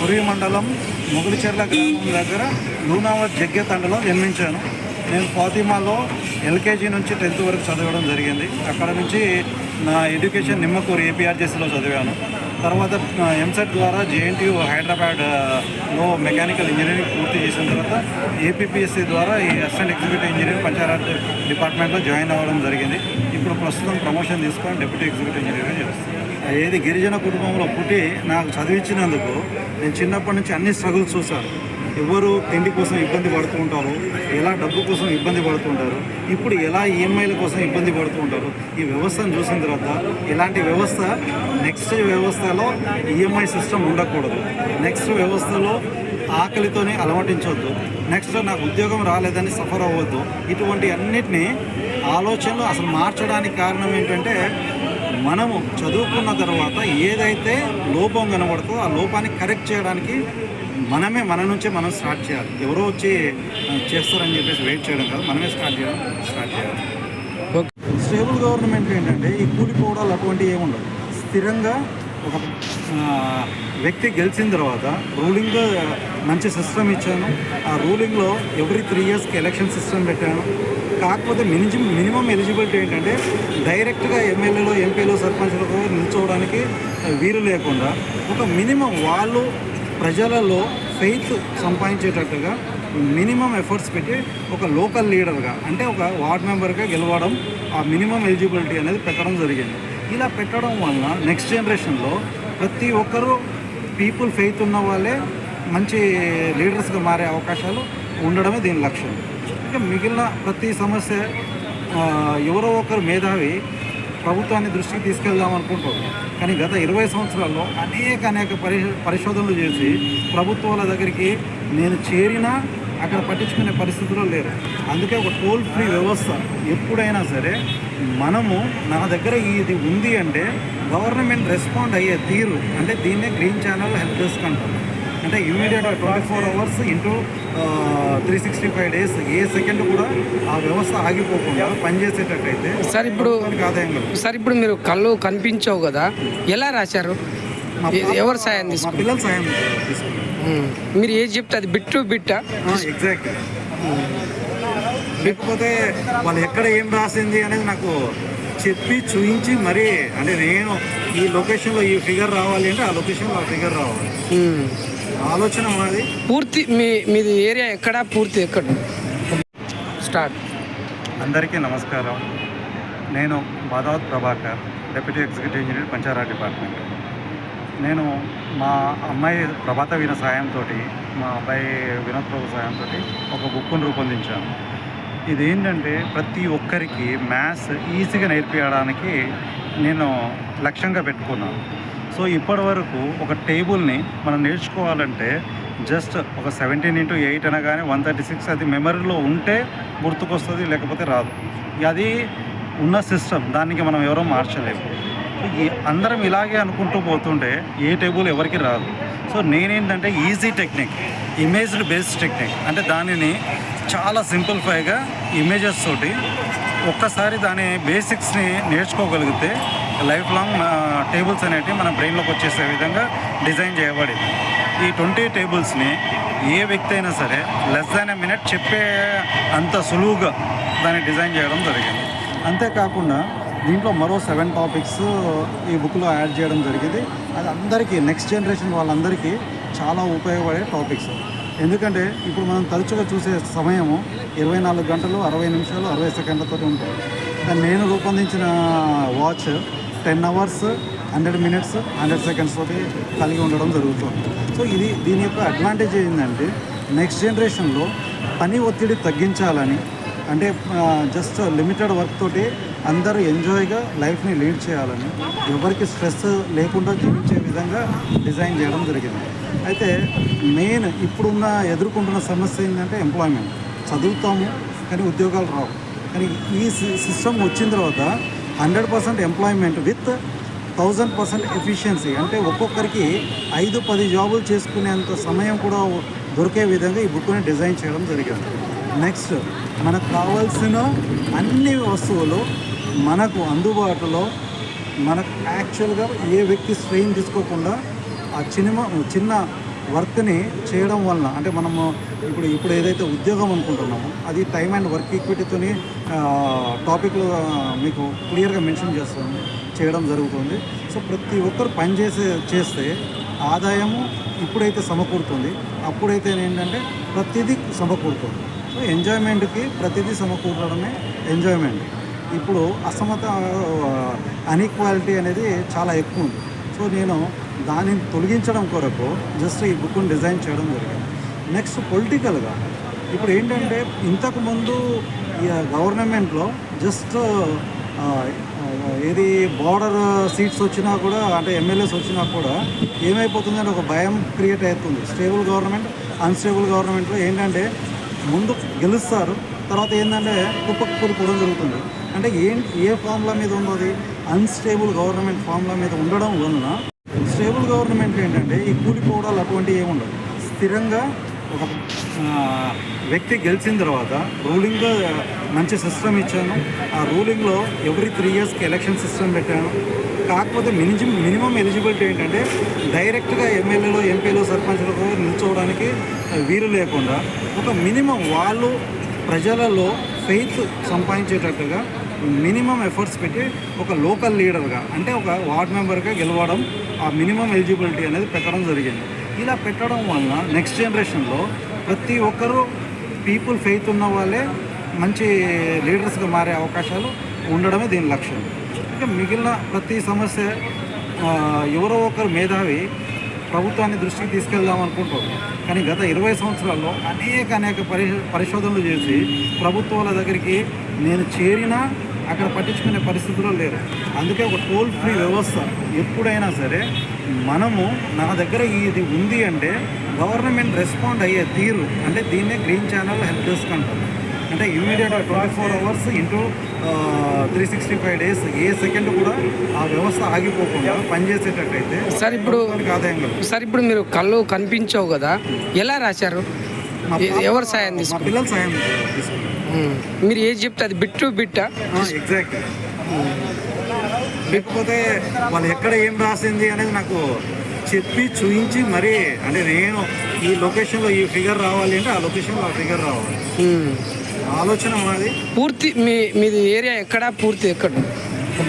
పురి మండలం మొగుడుచెర్ల గ్రామం దగ్గర లూనావత్ జగ్గె తండలో జన్మించాను. నేను ఫాతిమాలో ఎల్కేజీ నుంచి టెన్త్ వరకు చదవడం జరిగింది. అక్కడ నుంచి నా ఎడ్యుకేషన్ నిమ్మకూరు ఏపీఆర్జెస్లో చదివాను. తర్వాత ఎంసెట్ ద్వారా జేఎన్టీయూ హైదరాబాద్లో మెకానికల్ ఇంజనీరింగ్ పూర్తి చేసిన తర్వాత ఏపీపీఎస్సీ ద్వారా ఈ అసిస్టెంట్ ఎగ్జిక్యూటివ్ ఇంజనీర్ పంచాయత్ డిపార్ట్మెంట్లో జాయిన్ అవ్వడం జరిగింది. ఇప్పుడు ప్రస్తుతం ప్రమోషన్ తీసుకొని డెప్యూటీ ఎగ్జిక్యూటివ్ ఇంజనీర్ చేస్తాను ఏది గిరిజన కుటుంబంలో పుట్టి నాకు చదివించినందుకు నేను చిన్నప్పటి నుంచి అన్ని స్ట్రగుల్స్ చూశాను. ఎవరు తిండి కోసం ఇబ్బంది పడుతూ ఉంటారు ఎలా డబ్బు కోసం ఇబ్బంది పడుతుంటారు ఇప్పుడు ఎలా ఈఎంఐల కోసం ఇబ్బంది పడుతూ ఉంటారు ఈ వ్యవస్థను చూసిన తర్వాత ఇలాంటి వ్యవస్థ నెక్స్ట్ వ్యవస్థలో ఈఎంఐ సిస్టమ్ ఉండకూడదు. నెక్స్ట్ వ్యవస్థలో ఆకలితోనే అలవటించవద్దు నెక్స్ట్ నాకు ఉద్యోగం రాలేదని సఫర్ అవ్వద్దు. ఇటువంటి అన్నిటినీ ఆలోచనలు అసలు మార్చడానికి కారణం ఏంటంటే మనము చదువుకున్న తర్వాత ఏదైతే లోపం కనబడుతుందో ఆ లోపాన్ని కరెక్ట్ చేయడానికి మనమే మన నుంచే మనం స్టార్ట్ చేయాలి. ఎవరో వచ్చి చేస్తారని చెప్పేసి వెయిట్ చేయడం కాదు. మనమే స్టార్ట్ చేయడం స్టార్ట్ చేయాలి. స్టేబుల్ గవర్నమెంట్ ఏంటంటే ఈ కూలిపోవడాలు అటువంటివి ఏముండవు స్థిరంగా ఒక వ్యక్తి గెలిచిన తర్వాత రూలింగ్ మంచి సిస్టమ్ ఇచ్చాను. ఆ రూలింగ్లో ఎవ్రీ త్రీ ఇయర్స్కి ఎలక్షన్ సిస్టమ్ పెట్టాను. కాకపోతే మినిమం మినిమం ఎలిజిబిలిటీ ఏంటంటే డైరెక్ట్గా ఎమ్మెల్యేలో ఎంపీలో సర్పంచ్లకు నిల్చోవడానికి వీలు లేకుండా ఒక మినిమం వాళ్ళు ప్రజలలో ఫెయిత్ సంపాదించేటట్టుగా మినిమం ఎఫర్ట్స్ పెట్టి ఒక లోకల్ లీడర్గా అంటే ఒక వార్డ్ మెంబర్గా గెలవడం ఆ మినిమం ఎలిజిబిలిటీ అనేది పెట్టడం జరిగింది. ఇలా పెట్టడం వలన నెక్స్ట్ జనరేషన్లో ప్రతి ఒక్కరూ పీపుల్ ఫెయిత్ ఉన్న వాళ్ళే మంచి లీడర్స్గా మారే అవకాశాలు ఉండడమే దీని లక్ష్యం. ఇంకా మిగిలిన ప్రతి సమస్య ఎవరో ఒకరు మేధావి ప్రభుత్వాన్ని దృష్టికి తీసుకెళ్దాం అనుకుంటారు. కానీ గత ఇరవై సంవత్సరాల్లో అనేక అనేక పరిశోధనలు చేసి ప్రభుత్వాల దగ్గరికి నేను చేరినా అక్కడ పట్టించుకునే పరిస్థితుల్లో లేరు. అందుకే ఒక టోల్ ఫ్రీ వ్యవస్థ ఎప్పుడైనా సరే మనము నా దగ్గర ఇది ఉంది అంటే గవర్నమెంట్ రెస్పాండ్ అయ్యే తీరు అంటే దీన్నే గ్రీన్ ఛానల్ హెల్ప్ డెస్క్ అంటారు. అంటే ఇమీడియట్గా twenty four hours into three sixty five days ఏ సెకండ్ కూడా ఆ వ్యవస్థ ఆగిపోకుండా పనిచేసేటట్టయితే సార్ ఇప్పుడు. సార్ ఇప్పుడు మీరు కళ్ళు కనిపించవు కదా ఎలా రాశారు? ఎవరు సాయం తీసుకున్నారు? పిల్లల సాయం. మీరు ఏది చెప్తే అది బిట్ టు బిట్టా ఎగ్జాక్ట్ లేకపోతే వాళ్ళు ఎక్కడ ఏం రాసింది అనేది నాకు చెప్పి చూయించి మరీ అంటే నేను ఈ లొకేషన్లో ఈ ఫిగర్ రావాలి అంటే ఆ లొకేషన్లో ఆ ఫిగర్ రావాలి. ఆలోచన పూర్తి మీ మీది ఏరియా ఎక్కడ? పూర్తి ఎక్కడ? స్టార్ట్. అందరికీ నమస్కారం. నేను Madhavath Prabhakar deputy executive engineer panchayat department నేను మా అమ్మాయి ప్రభాత వీణ సాయంతో మా అబ్బాయి వినోద్ ప్రభు సాయంతో ఒక బుక్ను రూపొందించాను. ఇదేంటంటే ప్రతి ఒక్కరికి మ్యాథ్స్ ఈజీగా నేర్పించడానికి నేను లక్ష్యంగా పెట్టుకున్నాను. సో ఇప్పటి వరకు ఒక టేబుల్ని మనం నేర్చుకోవాలంటే జస్ట్ ఒక సెవెంటీన్ ఇంటూ ఎయిట్ అనగానే వన్ థర్టీ సిక్స్ అది మెమరీలో ఉంటే గుర్తుకొస్తుంది లేకపోతే రాదు. అది ఉన్న సిస్టమ్ దానికి మనం ఎవరో మార్చలేము. అందరం ఇలాగే అనుకుంటూ పోతుంటే ఏ టేబుల్ ఎవరికి రాదు. సో నేనేంటంటే easy technique imaged based technique. అంటే దానిని చాలా సింప్లిఫైగా ఇమేజెస్ తోటి ఒక్కసారి దాని బేసిక్స్ని నేర్చుకోగలిగితే లైఫ్ లాంగ్ టేబుల్స్ అనేటివి మన బ్రెయిన్లోకి వచ్చేసే విధంగా డిజైన్ చేయబడింది. ఈ ట్వంటీ టేబుల్స్ని ఏ వ్యక్తి అయినా సరే లెస్ దాన్ ఏ మినిట్ చెప్పే అంత సులువుగా దాన్ని డిజైన్ చేయడం జరిగింది. అంతేకాకుండా దీంట్లో మరో సెవెన్ టాపిక్స్ ఈ బుక్లో యాడ్ చేయడం జరిగింది. అది అందరికీ నెక్స్ట్ జనరేషన్ వాళ్ళందరికీ చాలా ఉపయోగపడే టాపిక్స్. ఎందుకంటే ఇప్పుడు మనం తరచుగా చూసే సమయము ఇరవై నాలుగు గంటలు అరవై నిమిషాలు అరవై సెకండ్లతో ఉంటుంది. నేను రూపొందించిన watch ten hours hundred minutes hundred seconds తోటి కలిగి ఉండడం జరుగుతుంది. సో ఇది దీని యొక్క అడ్వాంటేజ్ ఏంటంటే నెక్స్ట్ జనరేషన్లో పని ఒత్తిడి తగ్గించాలని అంటే జస్ట్ లిమిటెడ్ వర్క్ తోటి అందరూ ఎంజాయ్గా లైఫ్ని లీడ్ చేయాలని ఎవరికి స్ట్రెస్ లేకుండా జీవించే విధంగా డిజైన్ చేయడం జరిగింది. అయితే మెయిన్ ఇప్పుడున్న ఎదుర్కొంటున్న సమస్య ఏంటంటే ఎంప్లాయ్మెంట్ చదువుతాము కానీ ఉద్యోగాలు రావు. కానీ ఈ సిస్టమ్ వచ్చిన తర్వాత hundred percent employment with thousand percent efficiency. అంటే ఒక్కొక్కరికి ఐదు పది జాబులు చేసుకునేంత సమయం కూడా దొరికే విధంగా ఈ బుక్ని డిజైన్ చేయడం జరిగింది. నెక్స్ట్ మనకు కావాల్సిన అన్ని వస్తువులు మనకు అందుబాటులో మనకు యాక్చువల్గా ఏ వ్యక్తి స్ట్రెయిన్ తీసుకోకుండా ఆ చిన్న చిన్న వర్క్ని చేయడం వలన అంటే మనము ఇప్పుడు ఇప్పుడు ఏదైతే ఉద్యోగం అనుకుంటున్నామో అది టైం అండ్ వర్క్ ఈక్విటీతోని టాపిక్లు మీకు క్లియర్గా మెన్షన్ చేస్తుంది చేయడం జరుగుతుంది. సో ప్రతి ఒక్కరు పని చేసే చేస్తే ఆదాయము ఇప్పుడైతే సమకూరుతుంది. అప్పుడైతే ఏంటంటే ప్రతిదీ సమకూరుతుంది. సో ఎంజాయ్మెంట్కి ప్రతిదీ సమకూరడమే ఎంజాయ్మెంట్. ఇప్పుడు అసమత అన్ఈక్వాలిటీ అనేది చాలా ఎక్కువ ఉంది. సో నేను దానిని తొలగించడం కొరకు జస్ట్ ఈ బుక్ని డిజైన్ చేయడం జరిగింది. నెక్స్ట్ పొలిటికల్గా ఇప్పుడు ఏంటంటే ఇంతకుముందు ఈ గవర్నమెంట్లో జస్ట్ ఏది బార్డర్ సీట్స్ వచ్చినా కూడా అంటే ఎమ్మెల్యేస్ వచ్చినా కూడా ఏమైపోతుందంటే ఒక భయం క్రియేట్ అవుతుంది. స్టేబుల్ గవర్నమెంట్ అన్స్టేబుల్ గవర్నమెంట్లో ఏంటంటే ముందు గెలుస్తారు తర్వాత ఏంటంటే కుప్పకు కూలిపోవడం జరుగుతుంది. అంటే ఏ ఏ ఫార్ములా మీద ఉన్నది? అన్స్టేబుల్ గవర్నమెంట్ ఫార్ములా మీద ఉండడం వలన స్టేబుల్ గవర్నమెంట్ ఏంటంటే ఈ కూలిపోవడాలు అటువంటివి ఏముండవు స్థిరంగా ఒక వ్యక్తి గెలిచిన తర్వాత రూలింగ్ మంచి సిస్టమ్ ఇచ్చాను. ఆ రూలింగ్లో ఎవ్రీ త్రీ ఇయర్స్కి ఎలక్షన్ సిస్టమ్ పెట్టాను. కాకపోతే మినిమం మినిమం ఎలిజిబిలిటీ ఏంటంటే డైరెక్ట్గా ఎమ్మెల్యేలో ఎంపీలో సర్పంచ్లకు నిల్చోవడానికి వీలు లేకుండా ఒక మినిమం వాళ్ళు ప్రజలలో ఫెయిత్ సంపాదించేటట్టుగా మినిమం ఎఫర్ట్స్ పెట్టి ఒక లోకల్ లీడర్గా అంటే ఒక వార్డ్ మెంబర్గా గెలవడం ఆ మినిమం ఎలిజిబిలిటీ అనేది పెట్టడం జరిగింది. ఇలా పెట్టడం వలన నెక్స్ట్ జనరేషన్లో ప్రతి ఒక్కరూ పీపుల్ ఫెయిత్ ఉన్న వాళ్ళే మంచి లీడర్స్గా మారే అవకాశాలు ఉండడమే దీని లక్ష్యం. ఇంకా మిగిలిన ప్రతి సమస్య ఎవరో ఒకరు మేధావి ప్రభుత్వాన్ని దృష్టికి తీసుకెళ్దాం అనుకుంటారు. కానీ గత ఇరవై సంవత్సరాల్లో అనేక అనేక పరిశోధనలు చేసి ప్రభుత్వాల దగ్గరికి నేను చేరినా అక్కడ పట్టించుకునే పరిస్థితుల్లో లేరు. అందుకే ఒక టోల్ ఫ్రీ వ్యవస్థ ఎప్పుడైనా సరే మనము నా దగ్గర ఇది ఉంది అంటే గవర్నమెంట్ రెస్పాండ్ అయ్యే తీరు అంటే దీన్నే గ్రీన్ ఛానల్ హెల్ప్ డెస్క్ అంటారు. అంటే ఇమీడియట్గా twenty four hours into three sixty five days ఏ సెకండ్ కూడా ఆ వ్యవస్థ ఆగిపోకుండా పనిచేసేటట్టయితే సార్ ఇప్పుడు. సార్ ఇప్పుడు మీరు కళ్ళు కనిపించవు కదా? ఎలా రాశారు? ఎవరు సాయం మా తీసుకున్నారు? పిల్లల సాయం ఉమ్. మీరు ఏది చెప్తే అది బిట్ టు బిట్టా ఎగ్జాక్ట్ లేకపోతే వాళ్ళు ఎక్కడ ఏం రాసింది అనేది నాకు చెప్పి చూయించి మరీ అంటే నేను ఈ లొకేషన్లో ఈ ఫిగర్ రావాలి అంటే ఆ లొకేషన్లో ఆ ఫిగర్ రావాలి. ఆలోచన మాది. పూర్తి మీ మీది ఏరియా ఎక్కడ? పూర్తి ఎక్కడ?